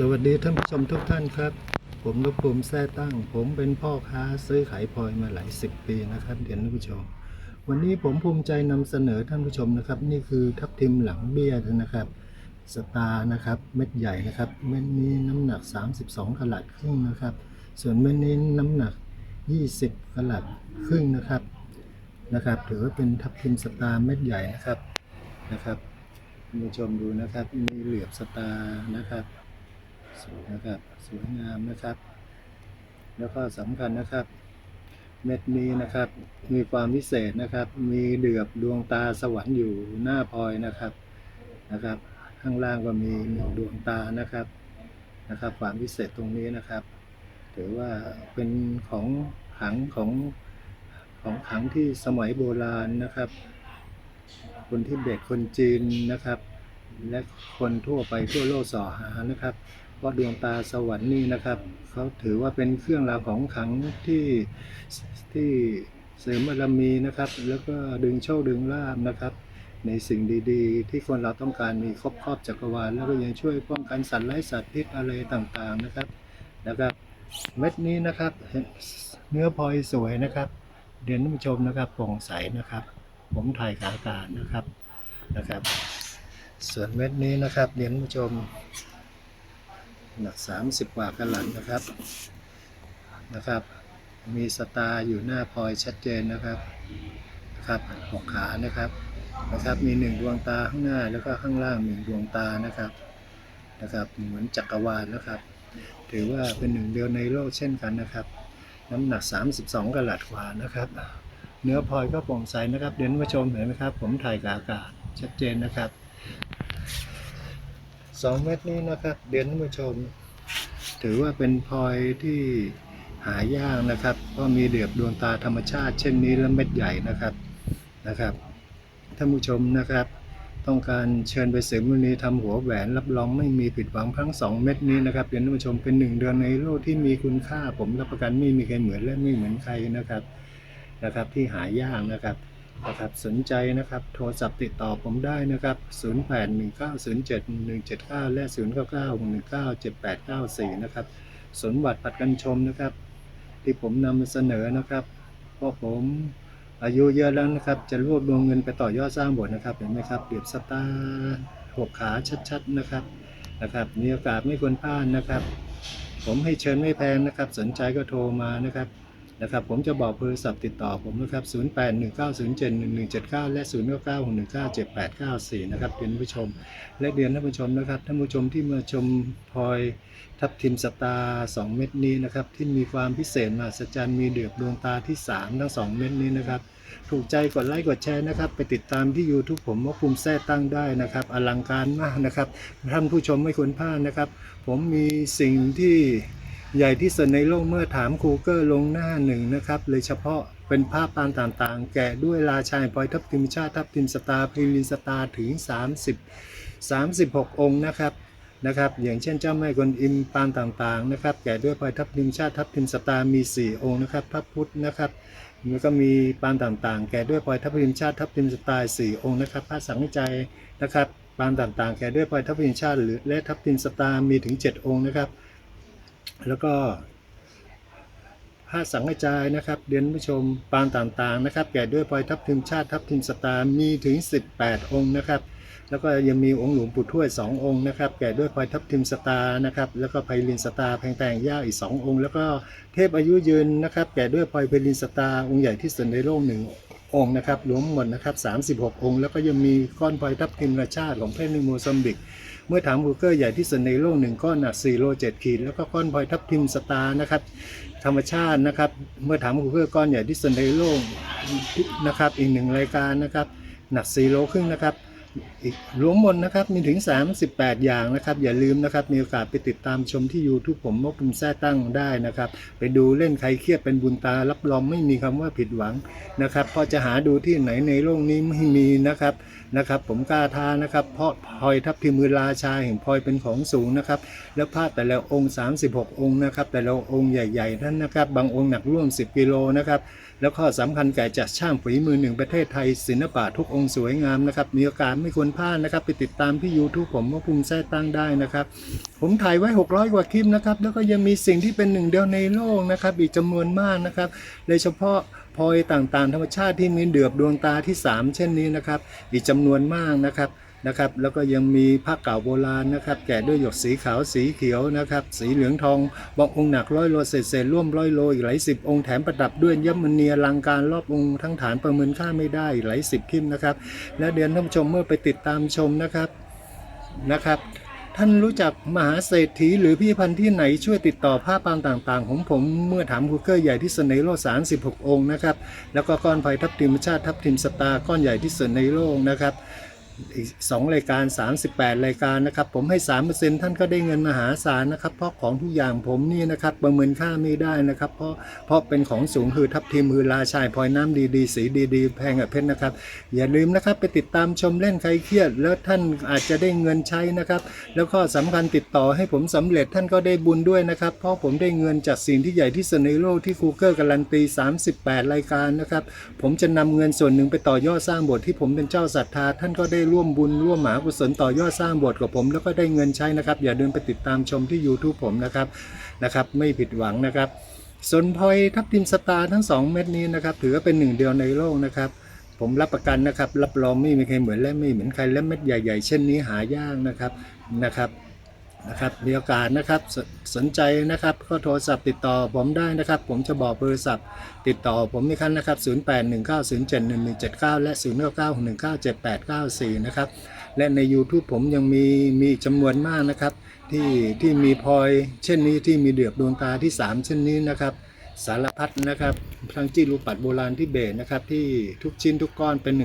สวัสดีท่านผู้ชมทุกท่านครับ ผมนพภูมิแท้ตั้ง ผมเป็นพ่อค้าซื้อขายพลอยมาหลายสิบปีนะครับเดี๋ยวท่านผู้ชม วันนี้ผมภูมิใจนำเสนอท่านผู้ชมนะครับ นี่คือทับทิมหลังเบี้ยนะครับสตาร์นะครับเม็ดใหญ่นะครับเม็ดนี้น้ำหนัก 32กะลัดครึ่งนะครับ ส่วนเม็ดนี้น้ำหนัก 20กะลัดครึ่งนะครับนะครับ ถือว่าเป็นทับทิมสตาร์เม็ดใหญ่นะครับนะครับท่านผู้ชมดูนะครับมีเหลือบสตาร์นะครับ สวยนะครับสวยงามนะครับ แล้วก็สำคัญนะครับ เม็ดนี้นะครับ มีความพิเศษนะครับ มีเดือบดวงตาสวรรค์อยู่หน้าพลอยนะครับนะครับ ข้างล่างก็มีหนึ่งดวงตานะครับนะครับ ความพิเศษตรงนี้นะครับ ถือว่าเป็นของขังของของขังที่สมัยโบราณนะครับ คนที่เบตคนจีนนะครับ และคนทั่วไปทั่วโลกสอหานะครับ เพราะดวงตาสวรรค์นี่นะครับเขาถือว่าเป็นเครื่องราวของขังที่ที่เสริมบารมีนะครับ แล้วก็ดึงโชคดึงลาบนะครับ ในสิ่งดีๆ ที่คนเราต้องการมีครอบครอบจักรวาลแล้วก็ยังช่วยป้องกันสัตว์ไร้สัตว์พิษอะไรต่างๆนะครับนะครับ เม็ดนี้นะครับเนื้อพลอยสวยนะครับเดี๋ยวท่านผู้ชมนะครับโปร่งใสนะครับ ผมถ่ายขาการนะครับนะครับ ส่วนเม็ดนี้นะครับเดี๋ยวท่านผู้ชม หนัก 30 กว่ากะหลันนะครับนะครับ มีสตาร์อยู่หน้าพลอยชัดเจนนะครับนะครับหกขานะครับนะครับมีหนึ่งดวงตาข้างหน้าแล้วก็ข้างล่างหนึ่งดวงตานะครับนะครับเหมือนจักรวาลนะครับ ถือว่าเป็นหนึ่งเดียวในโลกเช่นกันนะครับ น้ำหนัก 32กะหลัดกว่านะครับ เนื้อพลอยก็โปร่งใสนะครับ เดี๋ยวท่าชมเห็นไหมครับ ผมถ่ายกากาศชัดเจนนะครับ สองเม็ดนี้นะครับเดือนท่านผู้ชม ถือว่าเป็นพลอยที่หายากนะครับเพราะมีเดือบดวงตาธรรมชาติ เช่นนี้และเม็ดใหญ่นะครับนะครับท่านผู้ชมนะครับ ต้องการเชิญไปเสริมมุนีทำหัวแหวนรับรองไม่มีผิดหวังทั้งสองเม็ดนี้นะครับเดือนท่านผู้ชมเป็นหนึ่งเดือนในโลกที่มีคุณค่าผมรับประกันไม่มีใครเหมือนและไม่เหมือนใครนะครับนะครับที่หายากนะครับ นะครับสนใจนะครับโทรศัพท์ติดต่อผมได้นะครับ 0819071179และ 099 19 7894 นะครับสนวัดผัดกันชมนะครับ ที่ผมนำเสนอนะครับ เพราะผมอายุเยอะแล้วนะครับ จะรวบรวมเงินไปต่อยอดสร้างโบสถ์นะครับเห็นไหมครับเดียบสตาร์หกขาชัดๆนะครับนะครับมีโอกาสไม่ควรพลาดนะครับ ผมให้เชิญไม่แพงนะครับ สนใจก็โทรมานะครับ นะครับผมจะบอกเบอร์โทรศัพท์ติดต่อผมนะครับ 0819071179 และ 0961978894 นะครับเดือนผู้ชม และเดือนท่านผู้ชมนะครับท่านผู้ชมที่มาชมพลอยทับทิมสตาร์2เม็ดนี้นะครับที่มีความพิเศษมหัศจรรย์มีเดือบดวงตาที่ 3 ทั้ง 2 เม็ดนี้นะครับถูกใจกดไลค์กดแชร์นะครับ ไปติดตามที่ YouTube ผมว่าภูมิแท้ตั้งได้นะครับ อลังการมากนะครับท่านผู้ชมไม่ควรพลาดนะครับ ผมมีสิ่งที่ ใหญ่ที่สุดในโลกเมื่อถามคูเกอร์ลงหน้าหนึ่งนะครับ เลยเฉพาะเป็นภาพปานต่างๆ แกะด้วยราชายพลอยทับทิมชาติทับทิมสตาร์พรีลินสตาร์ถึง 30 36 องค์นะครับนะครับ อย่างเช่นเจ้าแม่กวนอิมปานต่างๆนะครับ แกะด้วยพลอยทับทิมชาติทับทิมสตาร์มี 4 องค์นะครับพระพุทธนะครับแล้วก็มีปานต่างๆ แกะด้วยพลอยทับทิมชาติทับทิมสตาร์4องค์นะครับพระสังฆใจนะครับปานต่างๆ แกะด้วยพลอยทับทิมชาติหรือและทับทิมสตาร์มีถึง 7 องค์นะครับ แล้วก็ผ้าสังฆจายนะครับเดือนผู้ชมปางต่างๆนะครับ แก่ด้วยพลอยทับทิมชาติทับทิมสตามีถึง 18 องค์นะครับ แล้วก็ยังมีองค์หลวงปู่ทวด2องค์นะครับ แก่ด้วยพลอยทับทิมสตานะครับแล้วก็ไพลินสตาแพงแตงย่าอีก 2 องค์ แล้วก็เทพอายุยืนนะครับ แก่ด้วยพลอยไพลินสตาองค์ใหญ่ที่สุดในโลกหนึ่งองค์นะครับรวมหมดนะครับ36 องค์ แล้วก็ยังมีก้อนพลอยทับทิมราชาติของเพชรในโมซัมบิก เมื่อถามกูเกอร์ใหญ่ที่สุดในโลกหนึ่งก้อนหนัก4โล7ขีด แล้วก็ก้อนพลอยทับทิมสตาร์นะครับธรรมชาตินะครับ เมื่อถามกูเกอร์ก้อนใหญ่ที่สุดในโลกนะครับ อีกหนึ่งรายการนะครับหนัก4โลครึ่งนะครับอีกรวมหมดนะครับมีถึง 38 อย่างนะครับ อย่าลืมนะครับ มีโอกาสไปติดตามชมที่ YouTube ผมมกุมแท้ตั้งได้นะครับ ไปดูเล่นใครเครียดเป็นบุญตารับรองไม่มีคำว่าผิดหวังนะครับเพราะจะหาดูที่ไหนในโลกนี้ไม่มีนะครับนะครับ ผมกล้าท้านะครับ เพราะพลอยทับทิมมือราชาแห่งพลอยเป็นของสูงนะครับ แล้วพระแต่ละองค์ 36 องค์นะครับ แต่ละองค์ใหญ่ๆท่านนะครับ บางองค์หนักร่วม 10 กิโลนะครับ แล้วข้อสำคัญแก่จัดช่างฝีมือหนึ่งประเทศไทยศิลปะทุกองค์สวยงามนะครับ มีโอกาสไม่ควรพลาดนะครับ ไปติดตามที่ YouTube ผมว่าภูมิแท้ตั้งได้นะครับ ผมถ่ายไว้ 600 กว่าคลิปนะครับ แล้วก็ยังมีสิ่งที่เป็นหนึ่งเดียวในโลกนะครับ อีกจำนวนมากนะครับโดยเฉพาะ พลอยต่างๆ ธรรมชาติที่มีเดือบดวงตาที่ 3 เช่นนี้นะครับ อีกจำนวนมากนะครับนะครับ แล้วก็ยังมีผ้าเก่าโบราณนะครับ แกะด้วยหยกสีขาวสีเขียวนะครับ สีเหลืองทองบางองค์หนักร้อยโลเศษเศษร่วมร้อยโลอีกหลายสิบองค์แถมประดับด้วยยมมณีอลังการรอบองค์ทั้งฐานประเมินค่าไม่ได้อีกหลายสิบคิมนะครับ และเดือนท่านผู้ชมเมื่อไปติดตามชมนะครับนะครับ ท่านรู้จักมหาเศรษฐีหรือพี่พันธ์ที่ไหนช่วยติดต่อผ้าปางต่างๆ ของผมเมื่อถามคูเกอร์ใหญ่ที่เสุดในโลก36 องค์นะครับ แล้วก็ก้อนไฟทับทิมชาติทับทิมสตาร์ก้อนใหญ่ที่เสนโลกนะครับ อีกสองรายการ 38 รายการนะครับ ผมให้3%ท่านก็ได้เงินมหาศาลนะครับ เพราะของทุกอย่างผมนี่นะครับประเมินค่าไม่ได้นะครับ เพราะเพราะเป็นของสูงคือทับทิมคือราชายพลอยน้ำดีๆ สีดีๆ แพงกับเพชรนะครับ อย่าลืมนะครับไปติดตามชมเล่นใครเครียด แล้วท่านอาจจะได้เงินใช้นะครับ แล้วก็สำคัญติดต่อให้ผมสำเร็จท่านก็ได้บุญด้วยนะครับ เพราะผมได้เงินจากสิ่งที่ใหญ่ที่สุดในโลกที่คูเกอร์การันตี 38 รายการนะครับ ผมจะนำเงินส่วนหนึ่งไปต่อยอดสร้างโบสถ์ที่ผมเป็นเจ้าศรัทธาท่านก็ได้ร่วมบุญร่วมหมหากุศลต่อยอดสร้างบทกับผม แล้วก็ได้เงินใช้นะครับ อย่าลืมไปติดตามชมที่ YouTube ผมนะครับนะครับไม่ผิดหวังนะครับสนพลอยทับทิมสตาร์ทั้ง 2 เม็ดนี้นะครับถือว่าเป็นหนึ่งเดียวในโลกนะครับผมรับประกันนะครับ รับรองไม่มีใครเหมือนและไม่เหมือนใครและเม็ดใหญ่ ๆ เช่นนี้หายากนะครับนะครับ นะครับมีโอกาสนะครับสสนใจนะครับก็โทรศัพท์ติดต่อผมได้นะครับ ผมจะบอกเบอร์ศัพท์ติดต่อผมนี่คันนะครับ 0819071179 และ 09197894 นะครับและใน YouTube ผมยังมีมีจำนวนมากนะครับ ที่ที่มีพลอยเช่นนี้ที่มีเดือบดวงตาที่ 3 เช่นนี้นะครับ สารพัดนะครับทั้งจี้ลูกปัดโบราณที่เบสนะครับที่ทุกชิ้นทุกก้อนเป็นหนึ่ง